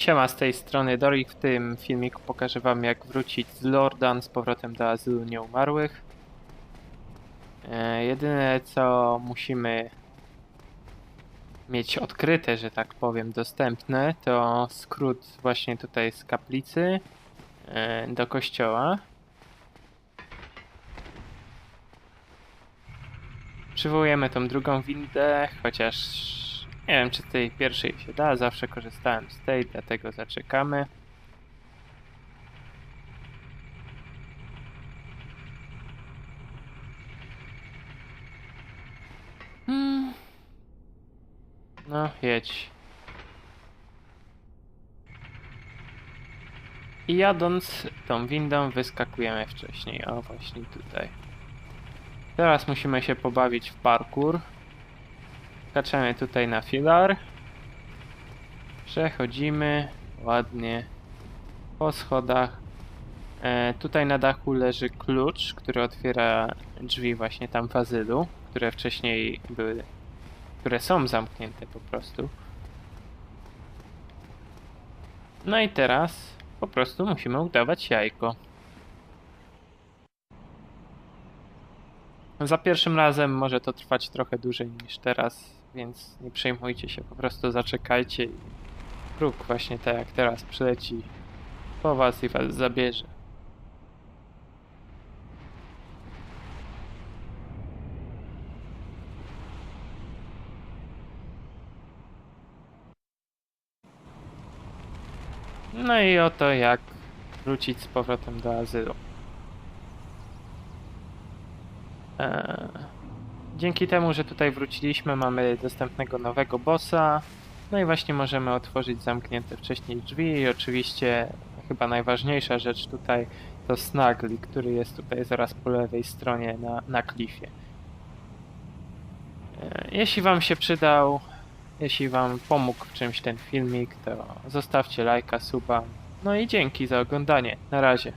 Siema, z tej strony Dorik. W tym filmiku pokażę wam jak wrócić z Lordan z powrotem do azylu nieumarłych. E, jedyne co musimy mieć odkryte, że tak powiem, dostępne, to skrót właśnie tutaj z kaplicy e, do kościoła. Przywołujemy tą drugą windę, chociaż nie wiem czy z tej pierwszej się da, zawsze korzystałem z tej, dlatego zaczekamy. Hmm. No, jedź. I jadąc tą windą wyskakujemy wcześniej, o właśnie tutaj. Teraz musimy się pobawić w parkour. Skaczemy tutaj na filar. Przechodzimy ładnie po schodach. E, tutaj na dachu leży klucz, który otwiera drzwi właśnie tam w azylu, które wcześniej były, które są zamknięte po prostu. No i teraz po prostu musimy udawać jajko. Za pierwszym razem może to trwać trochę dłużej niż teraz, więc nie przejmujcie się, po prostu zaczekajcie i próg właśnie tak jak teraz przyleci po was i was zabierze. No i oto jak wrócić z powrotem do azylu. Eee, Dzięki temu, że tutaj wróciliśmy, mamy dostępnego nowego bossa. No i właśnie możemy otworzyć zamknięte wcześniej drzwi i oczywiście chyba najważniejsza rzecz tutaj to Snagli, który jest tutaj zaraz po lewej stronie na, na klifie. E, Jeśli wam się przydał, jeśli wam pomógł w czymś ten filmik, to zostawcie lajka, suba. No i dzięki za oglądanie. Na razie.